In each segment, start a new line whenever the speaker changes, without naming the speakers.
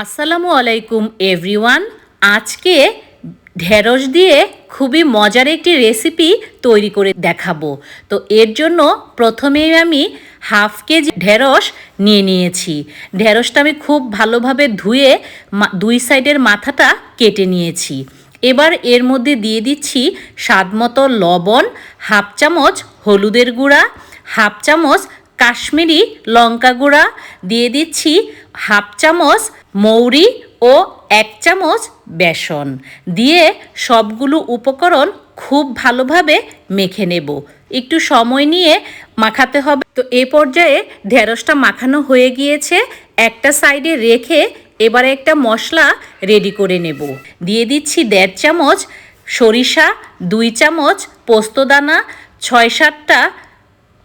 আসসালামু আলাইকুম এভরিওয়ান আজকে ঢেঁড়স দিয়ে খুবই মজার একটি রেসিপি তৈরি করে দেখাবো। তো এর জন্য প্রথমেই আমি হাফ কেজি ঢেঁড়স নিয়ে নিয়েছি। ঢেঁড়সটা আমি খুব ভালোভাবে ধুয়ে দুই সাইডের মাথাটা কেটে নিয়েছি। এবার এর মধ্যে দিয়ে দিচ্ছি স্বাদমতো লবণ হাফ চামচ হলুদের গুঁড়া হাফ চামচ কাশ্মীরি লঙ্কা গুঁড়া, দিয়ে দিচ্ছি হাফ চামচ মৌরি ও এক চামচ বেসন। দিয়ে সবগুলো উপকরণ খুব ভালোভাবে মেখে নেব। একটু সময় নিয়ে মাখাতে হবে। তো এ পর্যায়ে ঢেঁড়সটা মাখানো হয়ে গিয়েছে। একটা সাইডে রেখে এবারে একটা মশলা রেডি করে নেব। দিয়ে দিচ্ছি দেড় চামচ সরিষা, দুই চামচ পোস্তদানা, ছয় সাতটা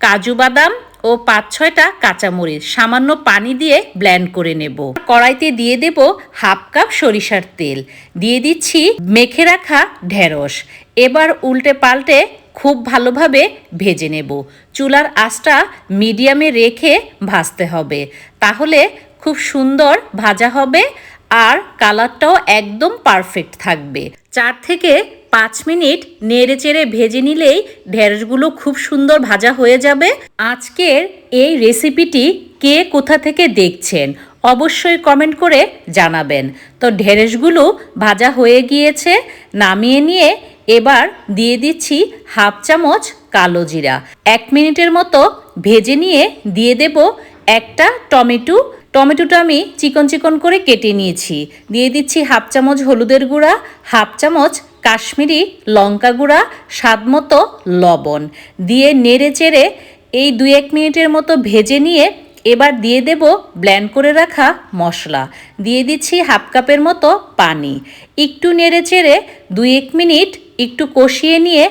কাজু বাদাম ও পাঁচ ছয়টা কাঁচামরিচ সামান্য পানি দিয়ে ব্ল্যান্ড করে নেব। কড়াইতে দিয়ে দেব হাফ কাপ সরিষার তেল। দিয়ে দিচ্ছি মেখে রাখা ঢেঁড়স। এবার উল্টে পাল্টে খুব ভালোভাবে ভেজে নেব। চুলার আঁচটা মিডিয়ামে রেখে ভাজতে হবে। তাহলে খুব সুন্দর ভাজা হবে আর কালারটাও একদম পারফেক্ট থাকবে। চার থেকে পাঁচ মিনিট নেড়ে চেড়ে ভেজে নিলেই ঢেঁড়সগুলো খুব সুন্দর ভাজা হয়ে যাবে। আজকের এই রেসিপিটি কে কোথা থেকে দেখছেন অবশ্যই কমেন্ট করে জানাবেন। তো ঢেঁড়সগুলো ভাজা হয়ে গিয়েছে, নামিয়ে নিয়ে এবার দিয়ে দিচ্ছি হাফ চামচ কালো জিরা। এক মিনিটের মতো ভেজে নিয়ে দিয়ে দেব একটা টমেটো। টমেটোটা আমি চিকন চিকন করে কেটে নিয়েছি। দিয়ে দিচ্ছি হাফ চামচ হলুদের গুঁড়া, হাফ চামচ কাশ্মীরি লঙ্কা গুঁড়া, স্বাদ মতো লবণ। দিয়ে নেড়ে চেড়ে এই দু এক মিনিটের মতো ভেজে নিয়ে এবার দিয়ে দেব ব্ল্যান্ড করে রাখা মশলা। দিয়ে দিচ্ছি হাফ কাপের মতো পানি। একটু নেড়ে চেড়ে দুই এক মিনিট একটু কষিয়ে নিয়ে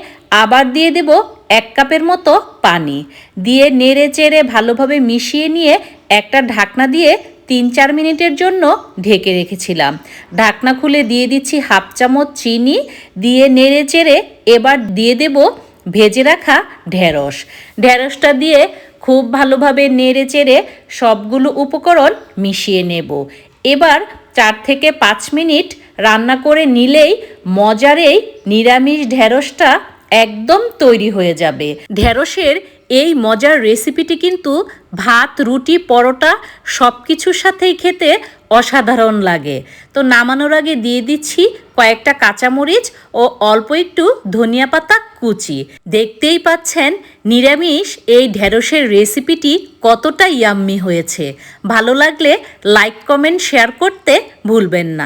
আবার দিয়ে দেব এক কাপের মতো পানি। দিয়ে নেড়ে চেড়ে ভালোভাবে মিশিয়ে নিয়ে একটা ঢাকনা দিয়ে তিন চার মিনিটের জন্য ঢেকে রেখেছিলাম। ঢাকনা খুলে দিয়ে দিচ্ছি হাফ চামচ চিনি, দিয়ে নেড়ে চেড়ে এবার দিয়ে দেব ভেজে রাখা ঢেঁড়স। ঢেঁড়সটা দিয়ে খুব ভালোভাবে নেড়ে চেড়ে সবগুলো উপকরণ মিশিয়ে নেব। এবার চার থেকে পাঁচ মিনিট রান্না করে নিলেই মজার এই নিরামিষ ঢেঁড়সটা একদম তৈরি হয়ে যাবে। ঢেঁড়সের এই মজার রেসিপিটি কিন্তু ভাত, রুটি, পরোটা সব কিছুর সাথেই খেতে অসাধারণ লাগে। তো নামানোর আগে দিয়ে দিচ্ছি কয়েকটা কাঁচামরিচ ও অল্প একটু ধনিয়া পাতা কুচি। দেখতেই পাচ্ছেন নিরামিষ এই ঢেঁড়সের রেসিপিটি কতটা ইয়াম্মি হয়েছে। ভালো লাগলে লাইক কমেন্ট শেয়ার করতে ভুলবেন না।